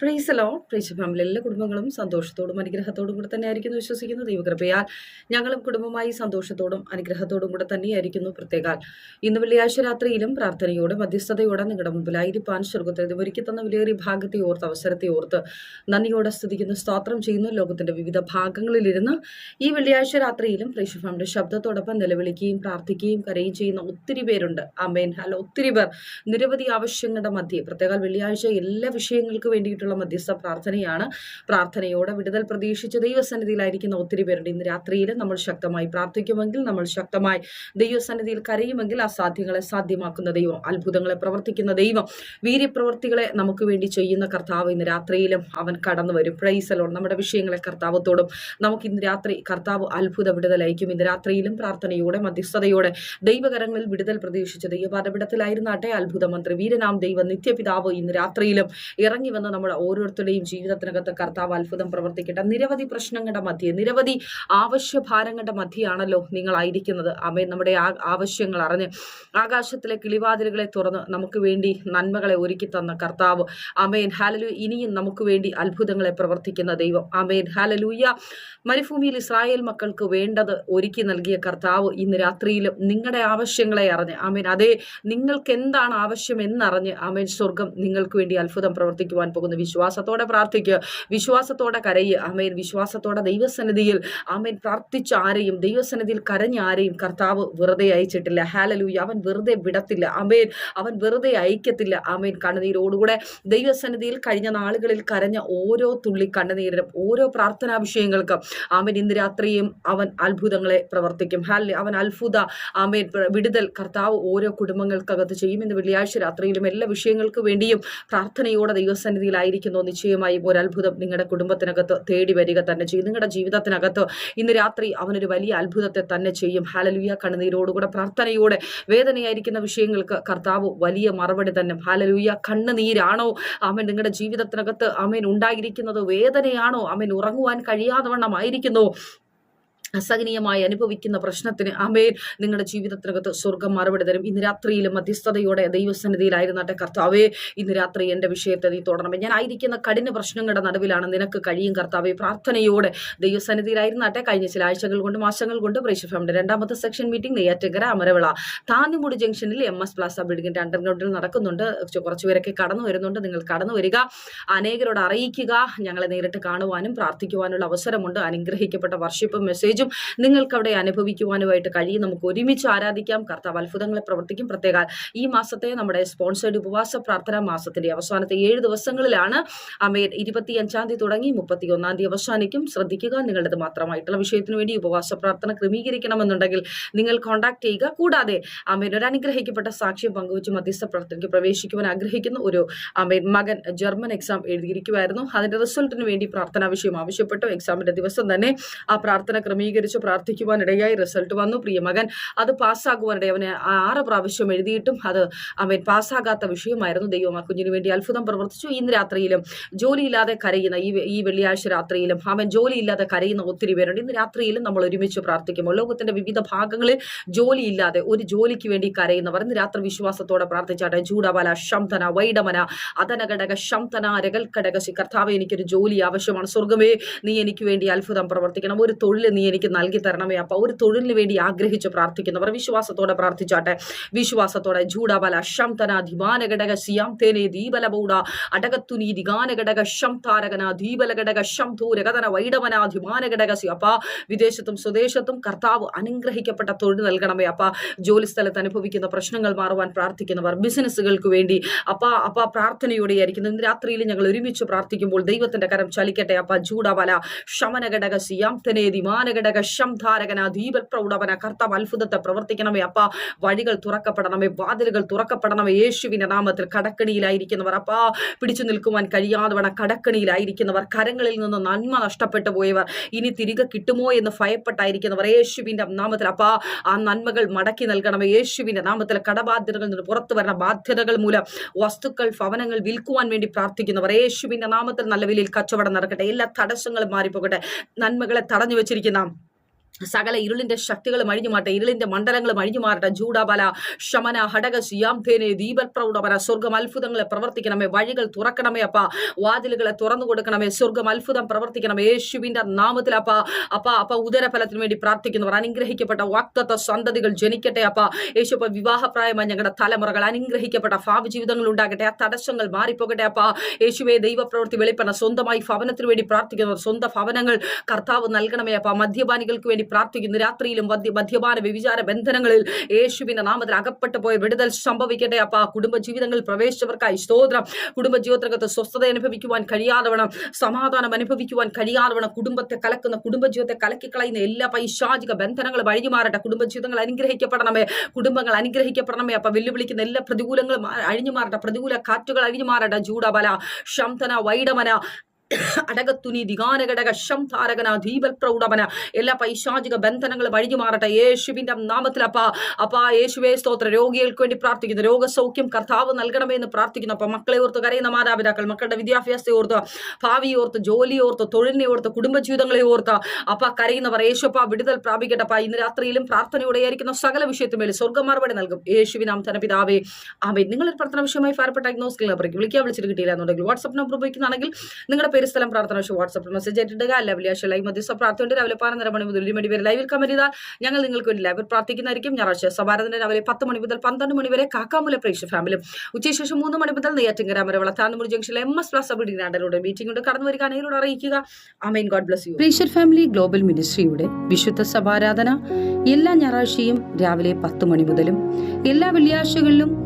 പ്രൈസലോ price family എല്ലാ കുടുംബങ്ങളും സന്തോഷത്തോടും അനുഗ്രഹത്തോടും കൂടെ തന്നെ ആയിരിക്കുന്നു വിശ്വസിക്കുന്നു. ദൈവകൃപയാൽ ഞങ്ങളും കുടുംബമായി സന്തോഷത്തോടും അനുഗ്രഹത്തോടും കൂടെ തന്നെയായിരിക്കുന്നു. പ്രത്യേകാൽ ഇന്ന് വെള്ളിയാഴ്ച രാത്രിയിലും പ്രാർത്ഥനയോടെ മധ്യസ്ഥതയോടെ നിങ്ങളുടെ മുമ്പിലായിരിക്കാൻ സ്വർഗത്തെ ഒരുക്കി തന്ന വിലയേറിയ ഭാഗത്തെ ഓർത്ത് അവസരത്തെ ഓർത്ത് നന്ദിയോടെ സ്തുതിക്കുന്നു സ്തോത്രം ചെയ്യുന്നു. ലോകത്തിന്റെ വിവിധ ഭാഗങ്ങളിലിരുന്ന് ഈ വെള്ളിയാഴ്ച രാത്രിയിലും പ്രൈസ് ഫാമിലിയുടെ ശബ്ദത്തോടൊപ്പം നിലവിളിക്കുകയും പ്രാർത്ഥിക്കുകയും കരയും ചെയ്യുന്ന ഒത്തിരി പേരുണ്ട്. അമേൻ അല്ല ഒത്തിരി പേർ നിരവധി ആവശ്യങ്ങളുടെ മധ്യേ പ്രത്യേക വെള്ളിയാഴ്ച എല്ലാ വിഷയങ്ങൾക്ക് വേണ്ടിയിട്ടുള്ള മധ്യസ്ഥ പ്രാർത്ഥനയാണ്. പ്രാർത്ഥനയോടെ വിടുതൽ പ്രതീക്ഷിച്ച് ദൈവസന്നിധിയിലായിരിക്കുന്ന ഒത്തിരി പേരുണ്ട്. ഇന്ന് രാത്രിയിൽ നമ്മൾ ശക്തമായി പ്രാർത്ഥിക്കുമെങ്കിൽ നമ്മൾ ശക്തമായി ദൈവസന്നിധിയിൽ കരയുമെങ്കിൽ അസാധ്യങ്ങളെ സാധ്യമാക്കുന്ന ദൈവം അത്ഭുതങ്ങളെ പ്രവർത്തിക്കുന്ന ദൈവം വീര്യപ്രവർത്തികളെ നമുക്ക് വേണ്ടി ചെയ്യുന്ന കർത്താവ് ഇന്ന് രാത്രിയിലും അവൻ കടന്നു വരും. പ്രൈസലോൺ നമ്മുടെ വിഷയങ്ങളെ കർത്താവത്തോടും നമുക്ക് ഇന്ന് രാത്രി കർത്താവ് അത്ഭുത വിടുതലയക്കും ഇന്ന് രാത്രിയിലും പ്രാർത്ഥനയോടെ മധ്യസ്ഥതയോടെ ദൈവകരങ്ങളിൽ വിടുതൽ പ്രതീക്ഷിച്ച് ദൈവപാദപിടത്തിലായിരുന്നാട്ടെ അത്ഭുത മന്ത്രി വീരനാം ദൈവ നിത്യപിതാവ് ഇന്ന് രാത്രിയിലും ഇറങ്ങി വന്ന് നമ്മുടെ ഓരോരുത്തരുടെയും ജീവിതത്തിനകത്ത് കർത്താവ് അത്ഭുതം പ്രവർത്തിക്കട്ടെ. നിരവധി പ്രശ്നങ്ങളുടെ മധ്യേ നിരവധി ആവശ്യഭാരങ്ങളുടെ മധ്യയാണല്ലോ നിങ്ങളായിരിക്കുന്നത്. അമ്മേ നമ്മുടെ ആ ആവശ്യങ്ങൾ അറിഞ്ഞ് ആകാശത്തിലെ കിളിവാതിലുകളെ തുറന്ന് നമുക്ക് വേണ്ടി നന്മകളെ ഒരുക്കി തന്ന കർത്താവ്. അമേൻ ഹാലലു ഇനിയും നമുക്ക് വേണ്ടി അത്ഭുതങ്ങളെ പ്രവർത്തിക്കുന്ന ദൈവം. അമേൻ ഹാലലൂയ മരുഭൂമിയിൽ ഇസ്രായേൽ മക്കൾക്ക് വേണ്ടത് ഒരുക്കി നൽകിയ കർത്താവ് ഇന്ന് രാത്രിയിലും നിങ്ങളുടെ ആവശ്യങ്ങളെ അറിഞ്ഞ് അമേൻ അതേ നിങ്ങൾക്ക് എന്താണ് ആവശ്യം എന്നറിഞ്ഞ് അമേൻ സ്വർഗം നിങ്ങൾക്ക് വേണ്ടി അത്ഭുതം പ്രവർത്തിക്കുവാൻ പോകുന്നു വിശ്വാസത്തോടെ പ്രാർത്ഥിക്കുക വിശ്വാസത്തോടെ കരയുക ആമേൻ. വിശ്വാസത്തോടെ ദൈവസന്നിധിയിൽ ആമേൻ. പ്രാർത്ഥിച്ച ആരെയും ദൈവസന്നിധിയിൽ കരഞ്ഞ ആരെയും കർത്താവ് വെറുതെ അയച്ചിട്ടില്ല. ഹാലലൂയ അവൻ വെറുതെ വിടത്തില്ല. ആമേൻ. അവൻ വെറുതെ അയക്കത്തില്ല. ആമേൻ. കണ്ണുനീരോടുകൂടെ ദൈവസന്നിധിയിൽ കഴിഞ്ഞ നാളുകളിൽ കരഞ്ഞ ഓരോ തുള്ളി കണ്ണുനീരിനും ഓരോ പ്രാർത്ഥനാ വിഷയങ്ങൾക്കും ആമേൻ. ഇന്ന് രാത്രിയും അവൻ അത്ഭുതങ്ങളെ പ്രവർത്തിക്കും. ഹാലി അവൻ അത്ഭുത ആമേൻ. വിടുതൽ കർത്താവ് ഓരോ കുടുംബങ്ങൾക്കകത്ത് ചെയ്യും. ഇന്ന് വെള്ളിയാഴ്ച രാത്രിയിലും എല്ലാ വിഷയങ്ങൾക്ക് വേണ്ടിയും പ്രാർത്ഥനയോടെ ദൈവസന്നിധിയിലായിരിക്കുന്നു നിശ്ചയമായും ഒരു അത്ഭുതം നിങ്ങളുടെ കുടുംബത്തിനകത്ത് തേടി വരിക തന്നെ ചെയ്യും. നിങ്ങളുടെ ജീവിതത്തിനകത്ത് ഇന്ന് രാത്രി അവനൊരു വലിയ അത്ഭുതത്തെ തന്നെ ചെയ്യും. ഹാലലുയ കണ്ണുനീരോടുകൂടെ പ്രാർത്ഥനയോടെ വേദനയായിരിക്കുന്ന വിഷയങ്ങൾക്ക് കർത്താവ് വലിയ മറുപടി തന്നെ. ഹാലലുയ കണ്ണുനീരാണോ? അവൻ നിങ്ങളുടെ ജീവിതത്തിനകത്ത് അമേൻ ഉണ്ടായിരിക്കുന്നത് വേദനയാണോ? അമേൻ ഉറങ്ങുവാൻ കഴിയാതെ വണ്ണമായിരിക്കുന്നു അസഹനീയമായി അനുഭവിക്കുന്ന പ്രശ്നത്തിന് അമേൻ നിങ്ങളുടെ ജീവിതത്തിനകത്ത് സ്വർഗം മറുപടി തരും. ഇന്ന് രാത്രിയിലും മധ്യസ്ഥതയോടെ ദൈവസന്നിധിയിലായിരുന്നാട്ടെ കർത്താവേ ഇന്ന് രാത്രി എന്റെ വിഷയത്തെ നീ തുടരണമേ. ഞാൻ ആയിരിക്കുന്ന കഠിന പ്രശ്നങ്ങളുടെ നടുവിലാണ് നിനക്ക് കഴിയും കർത്താവേ. പ്രാർത്ഥനയോടെ ദൈവസന്നിധിയിലായിരുന്നാട്ടെ കഴിഞ്ഞ ചില ആഴ്ചകൾ കൊണ്ട് മാസങ്ങൾ കൊണ്ട് പ്രേക്ഷഫാമിന്റെ രണ്ടാമത്തെ സെക്ഷൻ മീറ്റിംഗ് നെയ്യാറ്റങ്കര അമരവിള. താന്നിമുടി ജംഗ്ഷനിൽ എം എസ് പ്ലാസ ബിൽഡിങ്ങിന്റെ അണ്ടർഗ്രൗണ്ടിൽ നടക്കുന്നുണ്ട്. കുറച്ചുപേരൊക്കെ കുറച്ച് പേരൊക്കെ കടന്നു വരുന്നുണ്ട്. നിങ്ങൾ കടന്നു വരിക. അനേകരോട് അറിയിക്കുക. ഞങ്ങളെ നേരിട്ട് കാണുവാനും പ്രാർത്ഥിക്കുവാനുള്ള അവസരമുണ്ട്. അനുഗ്രഹിക്കപ്പെട്ട വർഷിപ്പ് മെസ്സേജും നിങ്ങൾക്ക് അവിടെ അനുഭവിക്കുവാനുമായിട്ട് കഴിയും. നമുക്ക് ഒരുമിച്ച് ആരാധിക്കാം. കർത്താവ് അത്ഭുതങ്ങളെ പ്രവർത്തിക്കും. പ്രത്യേക ഈ മാസത്തെ നമ്മുടെ സ്പോൺസേഡ് ഉപവാസ പ്രാർത്ഥന മാസത്തിന്റെ അവസാനത്തെ ഏഴ് ദിവസങ്ങളിലാണ് അമേൻ ഇരുപത്തി അഞ്ചാം തീയതി തുടങ്ങി മുപ്പത്തി ഒന്നാം തീയതി അവസാനിക്കും. ശ്രദ്ധിക്കുക നിങ്ങളുടേത് മാത്രമായിട്ടുള്ള വിഷയത്തിന് വേണ്ടി ഉപവാസ പ്രാർത്ഥന ക്രമീകരിക്കണമെന്നുണ്ടെങ്കിൽ നിങ്ങൾ കോൺടാക്ട് ചെയ്യുക. കൂടാതെ അമേൻ ഒരു അനുഗ്രഹിക്കപ്പെട്ട സാക്ഷ്യം പങ്കുവച്ച് മധ്യസ്ഥ പ്രാർത്ഥനയ്ക്ക് പ്രവേശിക്കുവാൻ ആഗ്രഹിക്കുന്ന. ഒരു അമേൻ മകൻ ജർമ്മൻ എക്സാം എഴുതിയിരിക്കുമായിരുന്നു അതിന്റെ റിസൾട്ടിന് വേണ്ടി പ്രാർത്ഥനാ വിഷയം ആവശ്യപ്പെട്ടു. എക്സാമിന്റെ ദിവസം തന്നെ ആ പ്രാർത്ഥന ക്രമീകരിച്ച് പ്രാർത്ഥിക്കുവാൻ ഇടയായി റിസൾട്ട് വന്നു. പ്രിയ മകൻ അത് പാസ്സാകുവാനിടെ അവന് ആറ് പ്രാവശ്യം എഴുതിയിട്ടും അത് അവൻ പാസ്സാകാത്ത വിഷയമായിരുന്നു. ദൈവം ആ കുഞ്ഞിന് വേണ്ടി അത്ഭുതം പ്രവർത്തിച്ചു. ഇന്ന് രാത്രിയിലും ജോലിയില്ലാതെ കരയുന്ന ഈ ഈ വെള്ളിയാഴ്ച രാത്രിയിലും അവൻ ജോലിയില്ലാതെ കരയുന്ന ഒത്തിരി പേരുണ്ട്. ഇന്ന് രാത്രിയിലും നമ്മൾ ഒരുമിച്ച് പ്രാർത്ഥിക്കുമ്പോൾ ലോകത്തിന്റെ വിവിധ ഭാഗങ്ങളിൽ ജോലിയില്ലാതെ ഒരു ജോലിക്ക് വേണ്ടി കരയുന്നവർ ഇന്ന് രാത്രി വിശ്വാസത്തോടെ പ്രാർത്ഥിച്ചാട്ടെ ചൂടബല ശംതന വൈഡമന അതനഘടക ശംതന രകൽക്കടകശി ശിഖർത്താവ് എനിക്കൊരു ജോലി ആവശ്യമാണ്. സ്വർഗമേ നീ എനിക്ക് വേണ്ടി അത്ഭുതം പ്രവർത്തിക്കണം. ഒരു തൊഴിൽ നീ എനിക്ക് നൽകി തരണമേ അപ്പൊ. ഒരു തൊഴിലിന് വേണ്ടി ആഗ്രഹിച്ച് പ്രാർത്ഥിക്കുന്നവർ വിശ്വാസത്തോടെ പ്രാർത്ഥിച്ചാട്ടെ. വിശ്വാസത്തോടെ ജൂഡബല ശംതന ധിമാനഘടക സിയാം തേനെ ദീപലബൗഡ. അടകത്തുനി ദിഗാനഘടക ശം താരകന ദീപല ഘടക ശം തൂരകതന വൈഡവന ധിമാനഘടക സി. അപ്പ വിദേശത്തും സ്വദേശത്തും കർത്താവ് അനുഗ്രഹിക്കപ്പെട്ട തൊഴിൽ നൽകണമേ അപ്പ. ജോലിസ്ഥലത്ത് അനുഭവിക്കുന്ന പ്രശ്നങ്ങൾ മാറുവാൻ പ്രാർത്ഥിക്കുന്നവർ ബിസിനസ്സുകൾക്ക് വേണ്ടി. അപ്പ അപ്പ പ്രാർത്ഥനയോടെ ആയിരിക്കുന്നു ഇന്ന് രാത്രിയിൽ ഞങ്ങൾ ഒരുമിച്ച് പ്രാർത്ഥിക്കുമ്പോൾ ദൈവത്തിന്റെ കരം ചലിക്കട്ടെ അപ്പ. ജൂഡവല ശമനഘടക സിയാം ദിമാന ദിമാനഘടക ശം ധാരകന ദ്വീപ പ്രൗഢവന കർത്താവ് അത്ഭുതത്തെ പ്രവർത്തിക്കണമേ അപ്പ. വഴികൾ തുറക്കപ്പെടണമേ വാതിലുകൾ തുറക്കപ്പെടണമേ യേശുവിന്റെ നാമത്തിൽ കടക്കണിയിലായിരിക്കുന്നവർ അപ്പാ. പിടിച്ചു നിൽക്കുവാൻ കഴിയാതെ കടക്കണിയിലായിരിക്കുന്നവർ കരങ്ങളിൽ നിന്ന് നന്മ നഷ്ടപ്പെട്ടു പോയവർ ഇനി തിരികെ കിട്ടുമോ എന്ന് ഭയപ്പെട്ടായിരിക്കുന്നവർ യേശുവിന്റെ നാമത്തിൽ അപ്പാ. ആ നന്മകൾ മടക്കി നൽകണമേ യേശുവിന്റെ നാമത്തിൽ കടബാധ്യതകളിൽ നിന്ന് പുറത്തു വരണ ബാധ്യതകൾ മൂലം വസ്തുക്കൾ ഭവനങ്ങൾ വിൽക്കുവാൻ വേണ്ടി പ്രാർത്ഥിക്കുന്നവർ യേശുവിന്റെ നാമത്തിൽ നല്ല വിലയിൽ കച്ചവടം നടക്കട്ടെ എല്ലാ തടസ്സങ്ങളും മാറിപ്പോകട്ടെ. നന്മകളെ തടഞ്ഞു വെച്ചിരിക്കുന്ന സകല ഇരുളിന്റെ ശക്തികളും അഴിഞ്ഞു മാറട്ടെ. ഇരുളിന്റെ മണ്ഡലങ്ങളും അഴിഞ്ഞു മാറട്ടെ. ജൂഡബല ശമന ഹടക ശിയാംധേനെ ദീപപ്രൗഢപര സ്വർഗം അത്ഭുതങ്ങളെ പ്രവർത്തിക്കണമേ. വഴികൾ തുറക്കണമേ അപ്പ. വാതിലുകളെ തുറന്നു കൊടുക്കണമേ. സ്വർഗം അത്ഭുതം പ്രവർത്തിക്കണമേ. യേശുവിന്റെ നാമത്തിൽ അപ്പ അപ്പ അപ്പ ഉദരഫലത്തിന് വേണ്ടി പ്രാർത്ഥിക്കുന്നവർ അനുഗ്രഹിക്കപ്പെട്ട വാക്തത്വ സന്തതികൾ ജനിക്കട്ടെ അപ്പ. യേശു അപ്പ വിവാഹപ്രായമായ ഞങ്ങളുടെ തലമുറകൾ അനുഗ്രഹിക്കപ്പെട്ട ഭാവി ജീവിതങ്ങൾ ഉണ്ടാകട്ടെ. ആ തടസ്സങ്ങൾ മാറിപ്പോകട്ടെ അപ്പ. യേശുവെ ദൈവപ്രവൃത്തി വെളിപ്പെടണം. സ്വന്തമായി ഭവനത്തിന് വേണ്ടി പ്രാർത്ഥിക്കുന്നവർ സ്വന്തം ഭവനങ്ങൾ കർത്താവ് നൽകണമേ അപ്പ. മദ്യപാനികൾക്ക് വേണ്ടി പ്രാർത്ഥിക്കുന്നു. രാത്രിയിലും മദ്യ മദ്യപാന വ്യഭിചാര ബന്ധനങ്ങളിൽ യേശുവിന്റെ നാമത്തിൽ അകപ്പെട്ടു പോയ വിടുതൽ സംഭവിക്കട്ടെ അപ്പ. കുടുംബ ജീവിതങ്ങളിൽ പ്രവേശിച്ചവർക്കായി സ്തോത്രം. കുടുംബ ജീവിതത്തിനകത്ത് സ്വസ്ഥത അനുഭവിക്കുവാൻ കഴിയാതെ സമാധാനം അനുഭവിക്കുവാൻ കഴിയാതെ കുടുംബത്തെ കലക്കുന്ന കുടുംബജീവിതത്തെ കലക്കിക്കളയുന്ന എല്ലാ പൈശാചിക ബന്ധനങ്ങളും അഴിഞ്ഞു മാറട്ടെ. കുടുംബജീവിതങ്ങൾ അനുഗ്രഹിക്കപ്പെടണമേ. കുടുംബങ്ങൾ അനുഗ്രഹിക്കപ്പെടണമേ. അപ്പൊ വെല്ലുവിളിക്കുന്ന എല്ലാ പ്രതികൂലങ്ങളും അഴിഞ്ഞു മാറട്ടെ. പ്രതികൂല കാറ്റുകൾ അഴിഞ്ഞു മാറട്ടെ. ജൂഡബല ശംതന വൈഡമന അടകത്തുനി ദിഗാനഘടക ശംധാരകന ദീപൽ പ്രൗഢവന എല്ലാ പൈശാചിക ബന്ധനങ്ങളും അഴിഞ്ഞു മാറട്ടെ യേശുവിന്റെ നാമത്തിൽ അപ്പ അപ്പ യേശുവേ സ്തോത്ര. രോഗികൾക്ക് വേണ്ടി പ്രാർത്ഥിക്കുന്നു. രോഗസൗഖ്യം കർത്താവ് നൽകണമേ എന്ന് പ്രാർത്ഥിക്കുന്നു. അപ്പൊ മക്കളെ ഓർത്ത് കരയുന്ന മാതാപിതാക്കൾ മക്കളുടെ വിദ്യാഭ്യാസത്തെ ഓർത്ത് ഭാവി ഓർത്ത് ജോലി ഓർത്ത് തൊഴിലിനെ ഓർത്ത് കുടുംബജീവിതങ്ങളെ ഓർത്ത് അപ്പ കരയുന്നവർ യേശുപ്പ വിടുതൽ പ്രാപിക്കട്ടെ അപ്പ. ഇന്ന് രാത്രിയിലും പ്രാർത്ഥനയോടെ ആയിരിക്കുന്ന സകല വിഷയത്തിന്മേൽ സ്വർഗ മറുപടി നൽകും. യേശുവിനാം ധനപിതാവേ പിതാവേ. ആമേ നിങ്ങളൊരു പ്രാർത്ഥന വിഷയമായി ഫയർപ്പെട്ട ഡയഗ്നോസ്റ്റിൽ നമ്പറേക്ക് വിളിക്കാൻ വിളിച്ചിട്ട് കിട്ടിയില്ല എന്നുണ്ടെങ്കിൽ വാട്സ്ആപ്പ് നമ്പർ ഉപയോഗിക്കുന്നതാണെങ്കിൽ നിങ്ങളുടെ പേര് സ്ഥലം പ്രാർത്ഥന പക്ഷേ വാട്സ്ആപ്പിൽ മെസ്സേജ് ആയിട്ടുണ്ട് അല്ല വെള്ളിയാഴ്ച ലൈവ് മധ്യസ്ഥ പ്രാർത്ഥനയുണ്ട് രാവിലെ പതിനൊന്നര മണി മുതൽ ഒരു മണി വരെ ലൈവിൽ കമന്റ് ചെയ്താൽ ഞങ്ങൾ നിങ്ങൾക്ക് വേണ്ടി ലൈവിൽ പ്രാർത്ഥിക്കുന്നതായിരിക്കും. ഞായറാഴ്ച സഭാരതന്റെ രാവിലെ പത്ത് മണി മുതൽ പന്ത്രണ്ട് മണി വരെ കാക്കാമൂല പ്രേക്ഷ ഫാമിലും ഉച്ചശേഷം മൂന്ന് മണി മുതൽ നെയ്യാറ്റിങ്കര വരെ വളത്താന്നുമുടി ജംഗ്ഷനിലെ എം എസ് പ്ലസ് ബിൽഡിംഗ് ഡിഗ്രാൻഡലോടെ മീറ്റിംഗ് ഉണ്ട്. കടന്നു വരിക അനയിലൂടെ അറിയിക്കുക. Amen God bless you pressure family global മിനിസ്ട്രിയുടെ വിശുദ്ധ സഭാരാധന എല്ലാ ഞായറാഴ്ചയും രാവിലെ പത്ത് മണി മുതലും എല്ലാ വെള്ളിയാഴ്ചകളിലും